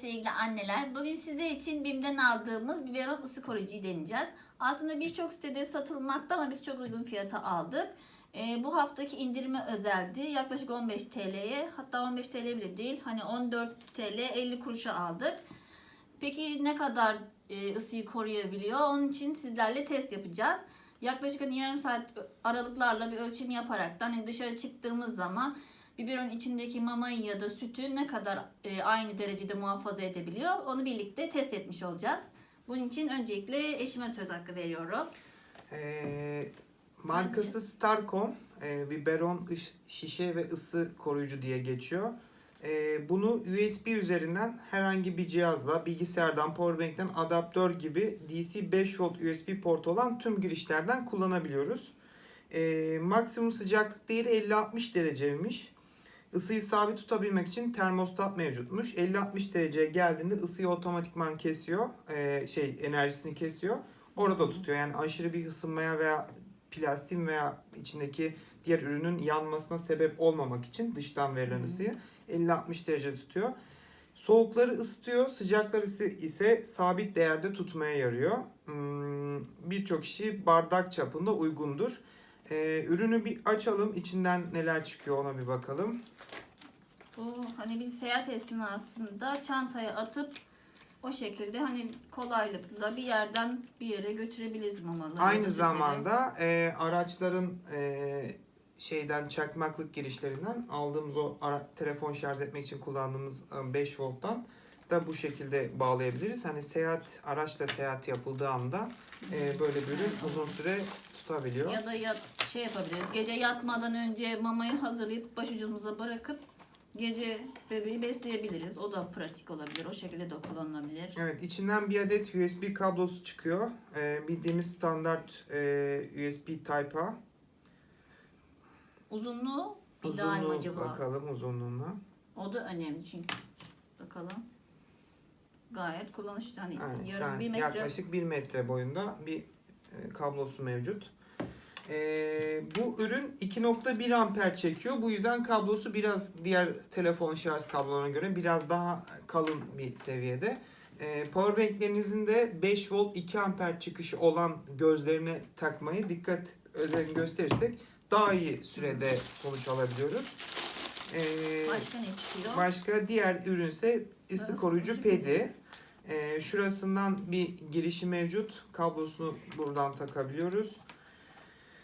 sevgili anneler. Bugün sizler için BİM'den aldığımız biberon ısı koruyucuyu deneyeceğiz. Aslında birçok sitede satılmakta ama biz çok uygun fiyata aldık. Ee, bu haftaki indirime özeldi. Yaklaşık 15 TL'ye hatta 15 TL bile değil. Hani 14 TL 50 kuruşa aldık. Peki ne kadar e, ısıyı koruyabiliyor? Onun için sizlerle test yapacağız. Yaklaşık hani yarım saat aralıklarla bir ölçüm yaparaktan hani dışarı çıktığımız zaman biberon içindeki mamayı ya da sütü ne kadar e, aynı derecede muhafaza edebiliyor onu birlikte test etmiş olacağız. Bunun için öncelikle eşime söz hakkı veriyorum. Ee, markası Starcom. Ee, biberon şişe ve ısı koruyucu diye geçiyor. Ee, bunu USB üzerinden herhangi bir cihazla, bilgisayardan, powerbank'ten, adaptör gibi DC 5 volt USB portu olan tüm girişlerden kullanabiliyoruz. Ee, maksimum sıcaklık değeri 50-60 dereceymiş. Isıyı sabit tutabilmek için termostat mevcutmuş. 50-60 dereceye geldiğinde ısıyı otomatikman kesiyor. Ee, şey enerjisini kesiyor. Orada tutuyor. Yani aşırı bir ısınmaya veya plastiğin veya içindeki diğer ürünün yanmasına sebep olmamak için dıştan verilen ısıyı 50-60 derece tutuyor. Soğukları ısıtıyor, sıcakları ise, ise sabit değerde tutmaya yarıyor. Hmm, Birçok kişi bardak çapında uygundur. Ee, ürünü bir açalım, içinden neler çıkıyor ona bir bakalım. Bu hani biz seyahat esnasında çantaya atıp o şekilde hani kolaylıkla bir yerden bir yere götürebiliriz mamaları. Aynı zamanda e, araçların e, şeyden çakmaklık girişlerinden aldığımız o ara, telefon şarj etmek için kullandığımız e, 5 volttan da bu şekilde bağlayabiliriz. Hani seyahat araçla seyahat yapıldığı anda e, böyle bir ürün uzun süre tutabiliyor. Ya da yat, şey yapabiliriz. Gece yatmadan önce mamayı hazırlayıp başucumuza bırakıp gece bebeği besleyebiliriz. O da pratik olabilir. O şekilde de kullanılabilir. Evet içinden bir adet USB kablosu çıkıyor. E, bildiğimiz standart e, USB Type-A. Uzunluğu ideal mi Uzunluğu acaba? bakalım uzunluğuna. O da önemli çünkü. Bakalım. Gayet kullanışlı. Hani Evet, yarım yani bir metre. yaklaşık 1 metre boyunda bir e, kablosu mevcut. E, bu ürün 2.1 amper çekiyor. Bu yüzden kablosu biraz diğer telefon şarj kablolarına göre biraz daha kalın bir seviyede. E, Powerbanklerinizin de 5 volt 2 amper çıkışı olan gözlerine takmayı dikkat özen gösterirsek daha iyi sürede sonuç alabiliyoruz. E, Başka ne çıkıyor? Başka diğer ürünse ısı koruyucu pedi. Ee, şurasından bir girişi mevcut. Kablosunu buradan takabiliyoruz.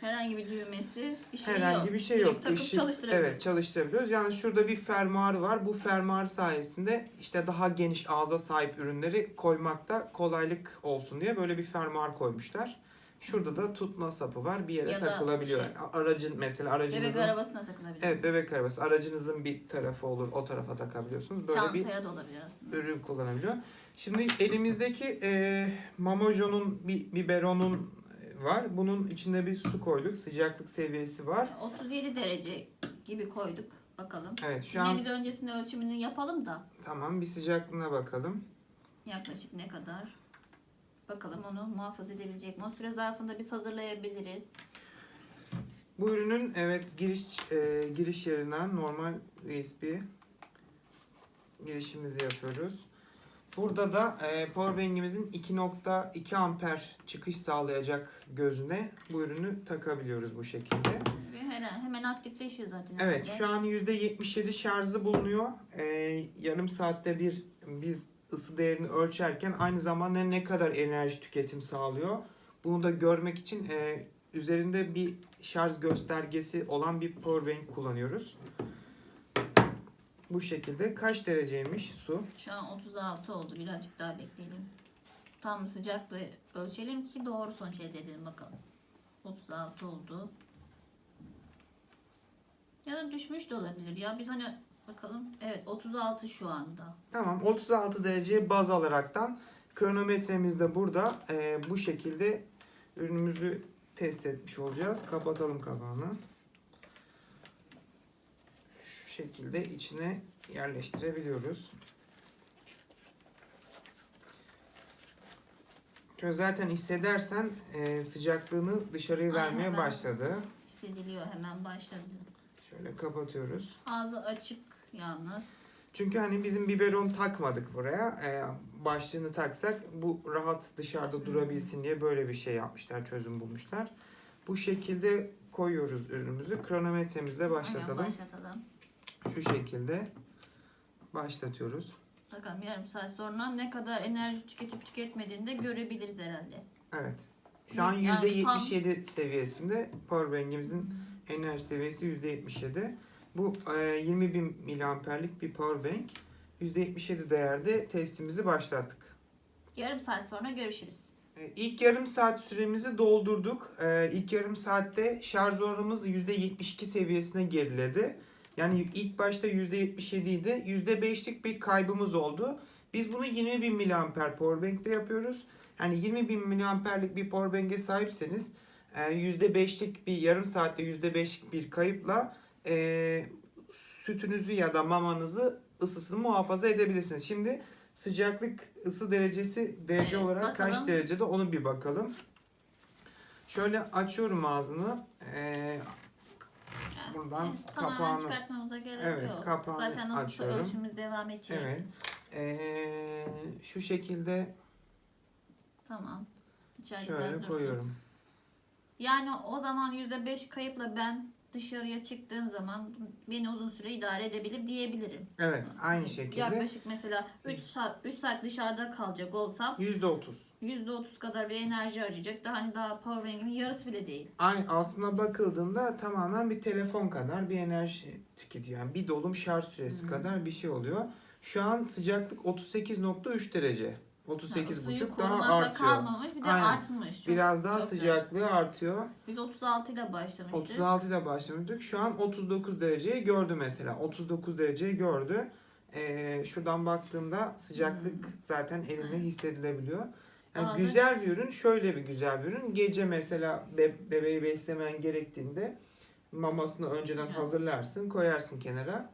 Herhangi bir düğmesi bir şey Herhangi yok. bir şey Direkt yok. takıp Işık- çalıştırabiliyoruz. evet çalıştırabiliyoruz. Yani şurada bir fermuar var. Bu fermuar sayesinde işte daha geniş ağza sahip ürünleri koymakta kolaylık olsun diye böyle bir fermuar koymuşlar. Şurada da tutma sapı var. Bir yere Ya da takılabiliyor. şey- Aracın mesela Bebek aracınızın arabasına takılabilir. Evet bebek arabası. Aracınızın bir tarafı olur. O tarafa takabiliyorsunuz. Böyle bir Çantaya da olabilir aslında. ürün kullanabiliyor. Şimdi elimizdeki e, Mamojo'nun bir biberonun var. Bunun içinde bir su koyduk. Sıcaklık seviyesi var. 37 derece gibi koyduk. Bakalım. Evet şu Yine an biz öncesinde ölçümünü yapalım da tamam bir sıcaklığına bakalım. yaklaşık ne kadar. Bakalım onu muhafaza edebilecek mi? O süre zarfında biz hazırlayabiliriz. Bu ürünün evet giriş e, giriş yerinden normal USB girişimizi yapıyoruz. Burada da e, powerbank'imizin 2.2 amper çıkış sağlayacak gözüne bu ürünü takabiliyoruz bu şekilde. Ve hemen, hemen aktifleşiyor zaten. Evet herhalde. şu an %77 şarjı bulunuyor. Ee, yarım saatte bir biz ısı değerini ölçerken aynı zamanda ne kadar enerji tüketim sağlıyor. Bunu da görmek için e, üzerinde bir şarj göstergesi olan bir powerbank kullanıyoruz. Bu şekilde kaç dereceymiş su? Şu an 36 oldu. Birazcık daha bekleyelim. Tam sıcaklığı ölçelim ki doğru sonuç elde edelim bakalım. 36 oldu. Ya da düşmüş de olabilir ya. Biz hani bakalım. Evet 36 şu anda. Tamam 36 dereceye baz alaraktan kronometremiz de burada Ee, bu şekilde ürünümüzü test etmiş olacağız. Kapatalım kapağını. Şekilde içine yerleştirebiliyoruz. Şöyle Zaten hissedersen e, sıcaklığını dışarıya Aynen, vermeye ben- başladı. Hissediliyor hemen başladı. Şöyle kapatıyoruz. Ağzı açık yalnız. Çünkü hani bizim biberon takmadık buraya. Ee, başlığını taksak bu rahat dışarıda durabilsin diye böyle bir şey yapmışlar, çözüm bulmuşlar. Bu şekilde koyuyoruz ürünümüzü. Kronometremizle başlatalım. Aynen, başlatalım. Şu şekilde başlatıyoruz. Bakalım yarım saat sonra ne kadar enerji tüketip tüketmediğini de görebiliriz herhalde. Evet. Şu an Yani %77 seviyesinde powerbank'imizin enerji seviyesi %77. Bu e, 20 bin miliamperlik bir powerbank. %77 değerde testimizi başlattık. Yarım saat sonra görüşürüz. E, İlk yarım saat süremizi doldurduk. E, İlk yarım saatte şarj oranımız %72 seviyesine geriledi. Yani ilk başta %77 idi. %5'lik bir kaybımız oldu. Biz bunu 20 bin miliamper powerbank'te yapıyoruz. Yani 20 bin miliamperlik bir powerbank'e sahipseniz e, %5'lik bir yarım saatte %5'lik bir kayıpla e, sütünüzü ya da mamanızı ısısını muhafaza edebilirsiniz. Şimdi sıcaklık ısı derecesi derece Evet, olarak kaç bakalım. derecede onu bir bakalım. Şöyle açıyorum ağzını. E, Buradan Evet, kapağını- çıkartmamıza gerek Evet, yok. kapağını Zaten nasıl açıyorum. ölçümümüz devam edecek. evet. E, şu şekilde Tamam. İçeride şöyle dursun. koyuyorum. Yani o zaman %5 kayıpla ben dışarıya çıktığım zaman beni uzun süre idare edebilir diyebilirim. Evet, aynı şekilde Yaklaşık mesela 3 saat 3 saat dışarıda kalacak olsam %30. %30 kadar bir enerji harcayacak. Daha hani daha powerbank'imin yarısı bile değil. Aynı aslında bakıldığında tamamen bir telefon kadar bir enerji tüketiyor. Yani bir dolum şarj süresi Hı. kadar bir şey oluyor. Şu an sıcaklık 38.3 derece. Yani 38.5 suyu daha artıyor. kalmamış bir de Aynen. artmış. Çok- Biraz daha çok sıcaklığı artıyor. Biz 36 ile başlamıştık. 36 ile başlamıştık. Şu an 39 dereceyi gördü mesela. 39 dereceyi gördü. Ee, şuradan baktığımda sıcaklık zaten elinde Hmm. Hissedilebiliyor. Yani güzel bir ürün. Şöyle bir güzel bir ürün. Gece mesela be- bebeği beslemen gerektiğinde mamasını önceden Evet. hazırlarsın, koyarsın kenara.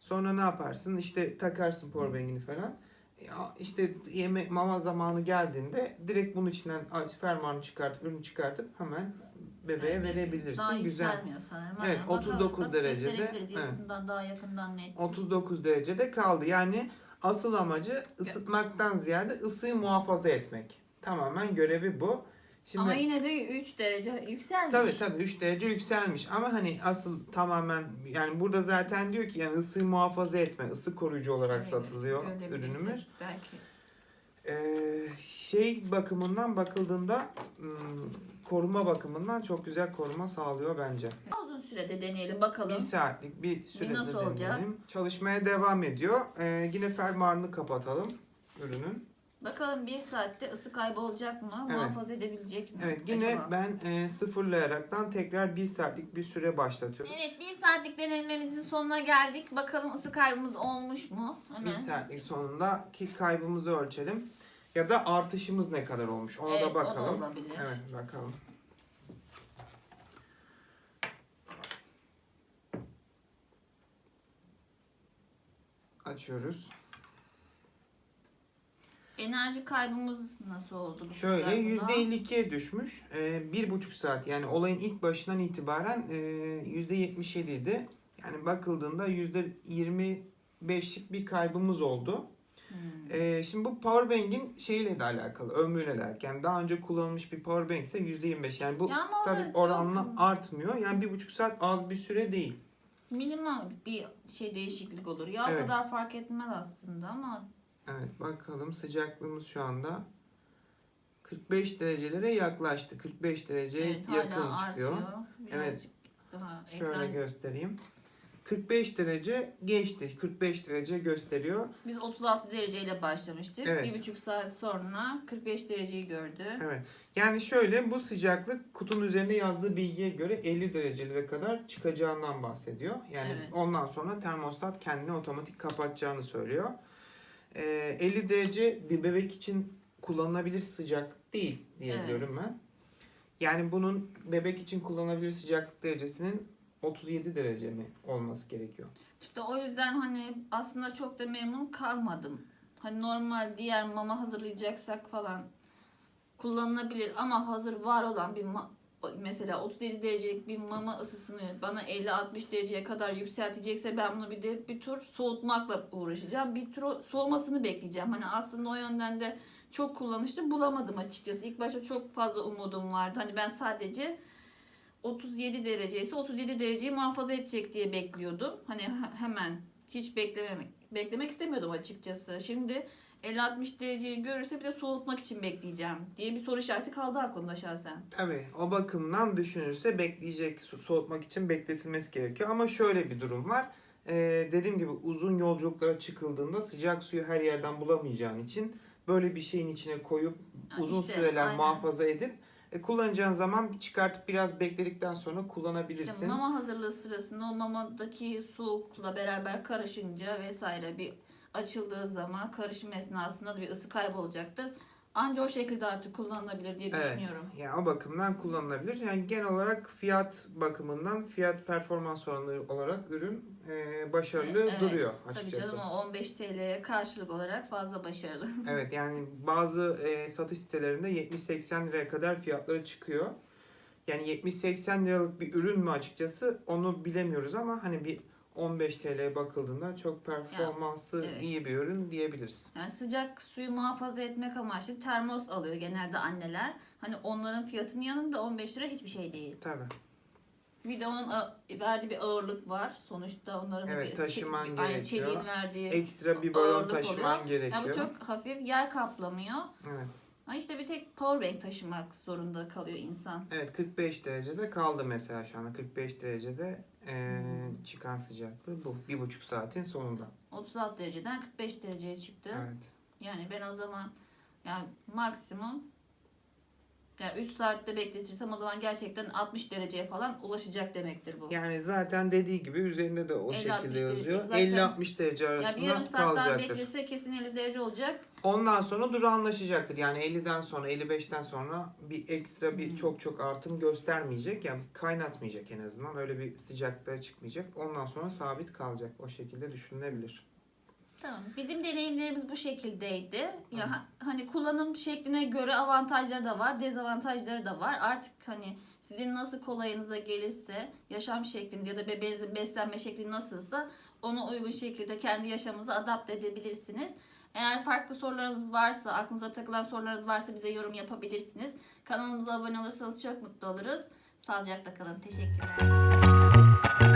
Sonra ne yaparsın? İşte takarsın powerbank'ini falan. Ya işte yeme mama zamanı geldiğinde direkt bunun içinden aç- fermuarını çıkartıp ürünü çıkartıp hemen bebeğe Evet, verebilirsin. Daha Güzel. yükselmiyor sanırım. Evet, Aynen, bakalım. 39 Bak, derecede. gösterebiliriz Evet. Yakından daha yakından net. 39 derecede kaldı. Yani asıl amacı ısıtmaktan ziyade ısıyı muhafaza etmek. Tamamen görevi bu. Şimdi Ama yine de 3 derece yükselmiş. tabii tabii 3 derece yükselmiş ama hani asıl tamamen yani burada zaten diyor ki yani ısıyı muhafaza etme, ısı koruyucu olarak Evet, satılıyor ürünümüz. Belki. Ee, şey bakımından bakıldığında hmm, koruma bakımından çok güzel koruma sağlıyor bence. Uzun sürede deneyelim bakalım. Bir saatlik bir sürede nasıl olacak? deneyelim. Çalışmaya devam ediyor. Ee, yine fermuarını kapatalım ürünün. Bakalım bir saatte ısı kaybı olacak mı? Evet. Muhafaza edebilecek mi? Evet yine acaba? ben e, sıfırlayaraktan tekrar bir saatlik bir süre başlatıyorum. Evet bir saatlik denememizin sonuna geldik. Bakalım ısı kaybımız olmuş mu? Hemen. Bir saatlik sonunda ki kaybımızı ölçelim. Ya da artışımız ne kadar olmuş ona Evet, da o da bakalım. olabilir. Evet bakalım. Açıyoruz. Enerji kaybımız nasıl oldu? bu Şöyle tarafında? %52'ye düşmüş. Ee, bir buçuk saat yani olayın ilk başından itibaren e, %77 idi. Yani bakıldığında %25'lik bir kaybımız oldu. Hmm. Ee, şimdi bu powerbank'in şeyle de alakalı, ömrüyle de alakalı. Yani daha önce kullanılmış bir powerbank ise %25. Yani bu Ya ama o da stabil çok- oranla artmıyor. Yani bir buçuk saat az bir süre değil. Minimal bir şey değişiklik olur. Ya Evet. kadar fark etmez aslında ama Evet bakalım sıcaklığımız şu anda 45 derecelere yaklaştı. 45 dereceye evet, yakın çıkıyor. artıyor. Evet. Daha Şöyle ekran- göstereyim. 45 derece geçti. 45 derece gösteriyor. Biz 36 dereceyle başlamıştık. Evet. Bir buçuk saat sonra 45 dereceyi gördü. Evet. Yani şöyle bu sıcaklık kutunun üzerinde yazdığı bilgiye göre 50 derecelere kadar çıkacağından bahsediyor. Yani Evet. ondan sonra termostat kendini otomatik kapatacağını söylüyor. Ee, 50 derece bir bebek için kullanılabilir sıcaklık değil diyebiliyorum Evet. ben. Yani bunun bebek için kullanılabilir sıcaklık derecesinin 37 derece mi olması gerekiyor? İşte o yüzden hani aslında çok da memnun kalmadım. Hani normal diğer mama hazırlayacaksak falan kullanılabilir ama hazır var olan bir mesela 37 derecelik bir mama ısısını bana 50-60 dereceye kadar yükseltecekse ben bunu bir de bir tur soğutmakla uğraşacağım. Bir tur soğumasını bekleyeceğim. Hani aslında o yönden de çok kullanışlı bulamadım açıkçası. İlk başta çok fazla umudum vardı. Hani ben sadece 37 derece ise 37 dereceyi muhafaza edecek diye bekliyordum. Hani he- hemen hiç beklememek beklemek istemiyordum açıkçası. Şimdi 50-60 dereceyi görürse bir de soğutmak için bekleyeceğim diye bir soru işareti kaldı aklımda şahsen. Tabii o bakımdan düşünürse bekleyecek so- soğutmak için bekletilmesi gerekiyor. Ama şöyle bir durum var. Ee, dediğim gibi uzun yolculuklara çıkıldığında sıcak suyu her yerden bulamayacağın için böyle bir şeyin içine koyup Ha, uzun işte, süreler aynen. muhafaza edip e, kullanacağın zaman çıkartıp biraz bekledikten sonra kullanabilirsin. İşte mama hazırlığı sırasında o mamadaki soğukla beraber karışınca vesaire bir açıldığı zaman karışım esnasında da bir ısı kaybolacaktır. Anca o şekilde artık kullanılabilir diye Evet. düşünüyorum. Yani o bakımdan kullanılabilir. Yani genel olarak fiyat bakımından fiyat performans oranı olarak ürün e, başarılı Evet, duruyor Tabii açıkçası. canım o 15 TL'ye karşılık olarak fazla başarılı. Evet yani bazı e, satış sitelerinde 70-80 liraya kadar fiyatları çıkıyor. Yani 70-80 liralık bir ürün mü açıkçası onu bilemiyoruz ama hani bir 15 TL'ye bakıldığında çok performansı evet. iyi bir ürün diyebiliriz. Yani sıcak suyu muhafaza etmek amaçlı termos alıyor genelde anneler. Hani onların fiyatının yanında 15 lira hiçbir şey değil. Tabii. Bir de onun a- verdiği bir ağırlık var. Sonuçta onların Evet, bir taşıman aynı gerekiyor. çeliğin verdiği Ekstra bir balon taşıman oluyor. gerekiyor. Ya bu çok hafif yer kaplamıyor. Evet. Ha işte bir tek powerbank taşımak zorunda kalıyor insan. Evet 45 derecede kaldı mesela şu anda 45 derecede e, Hmm. çıkan sıcaklığı bu bir buçuk saatin sonunda. 36 dereceden 45 dereceye çıktı. Evet. Yani ben o zaman yani maksimum yani 3 saatte bekletirsem o zaman gerçekten 60 dereceye falan ulaşacak demektir bu. Yani zaten dediği gibi üzerinde de o 50-60 şekilde yazıyor. Zaten- 50-60 derece arasında yarım saat daha kalacaktır. beklese kesin 50 derece olacak. Ondan sonra durağanlaşacaktır. Yani 50'den sonra 55'ten sonra bir ekstra bir Hmm. çok çok artım göstermeyecek. Yani kaynatmayacak en azından. Öyle bir sıcaklığa çıkmayacak. Ondan sonra sabit kalacak. O şekilde düşünülebilir. Tamam. Bizim deneyimlerimiz bu şekildeydi. Ya ha- hani kullanım şekline göre avantajları da var, dezavantajları da var. Artık hani sizin nasıl kolayınıza gelirse, yaşam şekliniz ya da bebeğinizin beslenme şekli nasılsa ona uygun şekilde kendi yaşamınıza adapte edebilirsiniz. Eğer farklı sorularınız varsa, aklınıza takılan sorularınız varsa bize yorum yapabilirsiniz. Kanalımıza abone olursanız çok mutlu oluruz. Sağlıcakla kalın. Teşekkürler.